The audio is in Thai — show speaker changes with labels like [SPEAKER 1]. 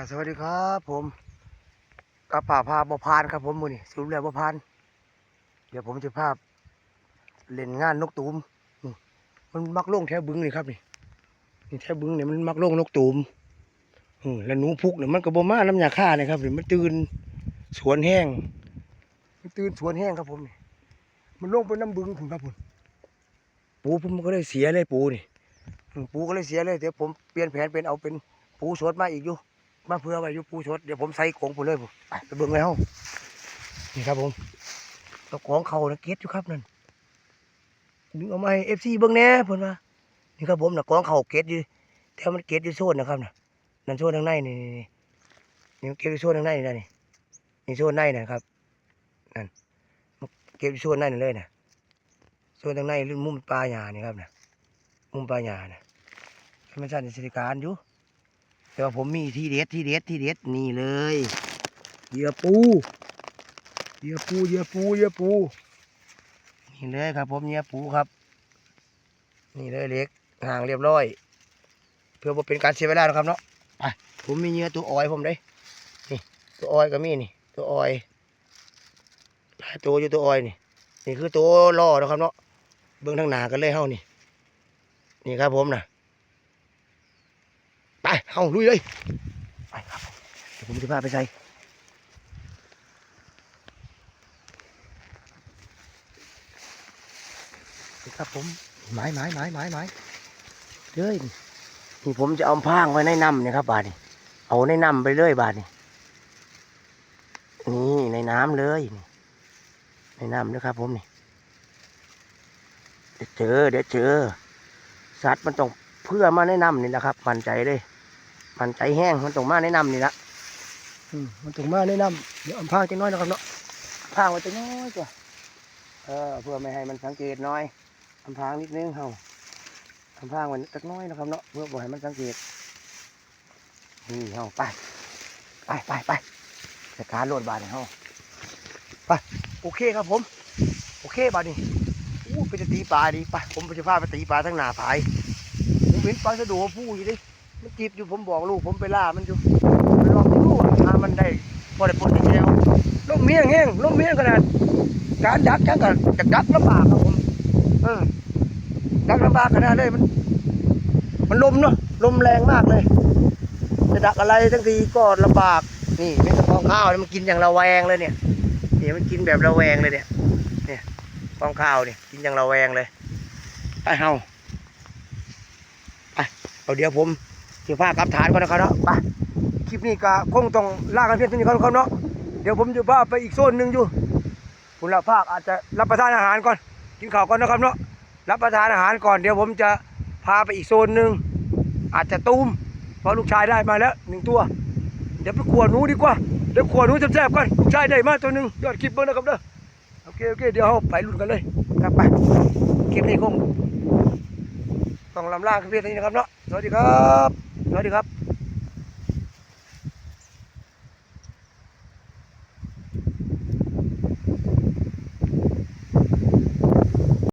[SPEAKER 1] ค่ะสวัสดีครับ ผมกระป่าพาบพานครับผมมือนี่สรุปแล้วบพาน เดี๋ยวผมจะพาพเล่นงานนกตูมมันมักลงแถวบึงนี่ครับนี่นี่แถวบึงเนี่ยมันมักลงนกตูมแล้วหนูพุกเนี่ยมันก็บ่มาน้ำยาฆ่าเนี่ยครับนี่มันตื่นสวนแห้ง มันตื่นสวนแห้งครับผมนี่มันลงไปน้ำบึงผมครับผมปูผมก็เลยเสียเลยปูนี่ปูก็เลยเสียเลยเดี๋ยวผมเปลี่ยนแผนเป็นเอาเป็นปูสดมาอีกอยู่ มาเพื่อไว้ยู่ปูสดเดี๋ยวผมใส่ของผมเลยผมไปเบิ่งเลยเฮานี่ครับผมเจ้าของเขานะเก็ตอยู่ครับนั่นดึงเอามาให้เอฟซีเบิ่งแน่เพิ่นว่านี่ครับผมนะกองเขาเก็ตอยู่แต่มันเก็ตอยู่โซนนะครับน่ะนั่นโซนทางในนี่นี่นี่นี่เก็ตอยู่โซนทางในนี่นะนี่นี่โซนในนะครับนั่นเก็บอยู่โซนในนั่นเลยนะโซนทางในมุมปลาหญ้านี่ครับน่ะมุมปลาหญ้าน่ะธรรมชาติสิริการอยู่ แต่ว่าผมมีที่เด็ดที่เด็ดที่เด็ดนี่เลยเหยื่อปูเหยื่อปูเหยื่อปูเหยื่อปูนี่เลยครับ ผมเหยื่อปูครับ นี่เลยเล็กห่างเรียบร้อย เพื่อบ่เป็นการเสียเวลานะครับเนาะไปผมมีเหยื่อตัวออยผมเด้นี่ตัวออยก็มีนี่ ตัวออยหลายตัวอยู่ตัวออยนี่นี่คือตัวล่อนะครับเนาะเบื้องทางหนากันเลยเฮานี่ นี่ครับผมนะ เอาลุยเลยไปครับเดี๋ยวผมจะพาไปใส่ครับผมไม้ไม้ไม้ไม้ไม้เฮ้ยนี่นี่ผมจะเอาพางไว้ในน้ำเนี่ยครับ บาดนี่เอาในน้ำไปเลยบาดนี่นี่ในน้ำเลยนี่ในน้ำนะครับ ผมนี่เดี๋ยวเจอเดี๋ยวเจอสัตว์มันต้องเพื่อมาในน้ำนี่นะครับมั่นใจเลย มันใจแห้งมันต้องมาแนะนำนี่ละอืมมันต้องมาแนะนำเดี๋ยวเอำพางจะน้อยนะครับเนาะพางไว้จะน้อยกว่าเออเพื่อไม่ให้มันสังเกตน้อยอำพางนิดนึงเฮาอำพางไว้จักน้อยนะครับเนาะเพื่อบ่ให้มันสังเกตนี่เฮาไปไปไปไปจัดการโลดบาดนี่เฮาไปโอเคครับผม โอเคบาดนี่อู้ไปจะตีปลาดีไปผมไปจะพาไปตีปลาทั้งหน้าผายผมเห็นปลาสะโดผู้อยู่ดิ มันจีบอยู่ผมบอกลูกผมไปล่ามันอยู่ไปลองดูถ้ามันได้พอได้ปลดแก้วลมเมียงแห้งลมเมียงขนาดการดักจังกันจะดักลำบากครับผมเออดักลำบากขนาดเลยมัน มันลมเนาะลมแรงมากเลย จะดักอะไรทั้งทีก็ลำบากนี่เป็นกระพองข้าวมันกินอย่างระแวงเลยเนี่ยเนี่ยมันกินแบบระแวงเลยเนี่ยเนี่ยฟองข้าวเนี่ยกินอย่างระแวงเลยไปเฮาไปเอาเดี๋ยวผม ถือผ้ากับฐานก่อนนะครับเนาะไปคลิปนี้ก็คงต้องลากันเพียงเท่านี้ก่อนครับเนาะเดี๋ยวผมจะพาไปอีกโซนหนึ่งอยู่คุณละภาคอาจจะรับประทานอาหารก่อนกินข้าวก่อนนะครับเนาะรับประทานอาหารก่อนเดี๋ยวผมจะพาไปอีกโซนหนึ่งอาจจะตูมเพราะลูกชายได้มาแล้วหนึ่งตัว เดี๋ยวไปขวหนูดีกว่าเดี๋ยวขวหนูแซ่บๆกันลูกชายได้มาตัวหนึ่งยอดคลิปเบิ้งนะครับเด้อโอเคโอเคเดี๋ยวเราไปลุ้นกันเลยครับไปคลิปนี้คงต้องลำล่ากันเพียงเท่านี้นะครับเนาะสวัสดีครับ สวัสดีครับ